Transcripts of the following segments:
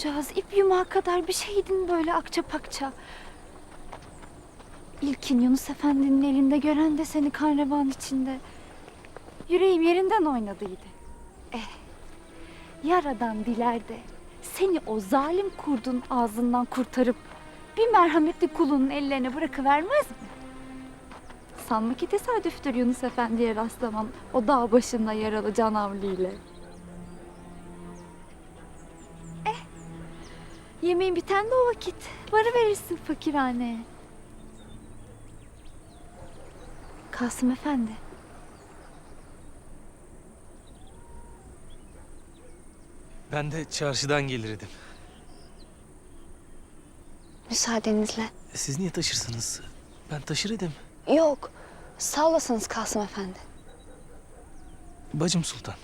kadıncağız. İp yumağı kadar bir şeydin böyle akça pakça. İlkin Yunus Efendi'nin elinde gören de seni kanrevan içinde. Yüreğim yerinden oynadıydı. Eh, yaradan diler de seni o zalim kurdun ağzından kurtarıp bir merhametli kulunun ellerine bırakıvermez mi? Sanma ki tesadüftür Yunus Efendi'ye rastlamam o dağ başında yaralı canavliyle. Eh, yemeğin biten de o vakit. Varı verirsin fakirhaneye. Kasım Efendi. Ben de çarşıdan gelirdim. Müsaadenizle. E, Siz niye taşırsınız? Ben taşır idim. Yok. Sağ olasınız Kasım Efendi. Bacım Sultan.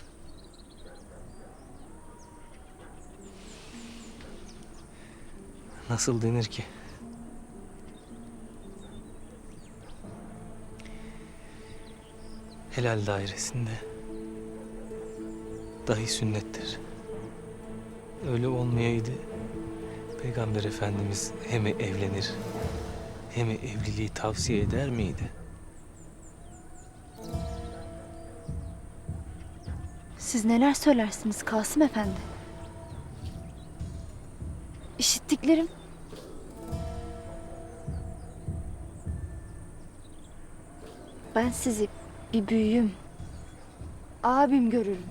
Nasıl denir ki? Helal dairesinde dahi sünnettir. Öyle olmayaydı Peygamber Efendimiz hem evlenir hem evliliği tavsiye eder miydi? Siz neler söylersiniz Kasım Efendi? Ettiklerim Ben sizi bir büyüğüm, abim görürüm.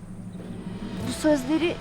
Bu sözleri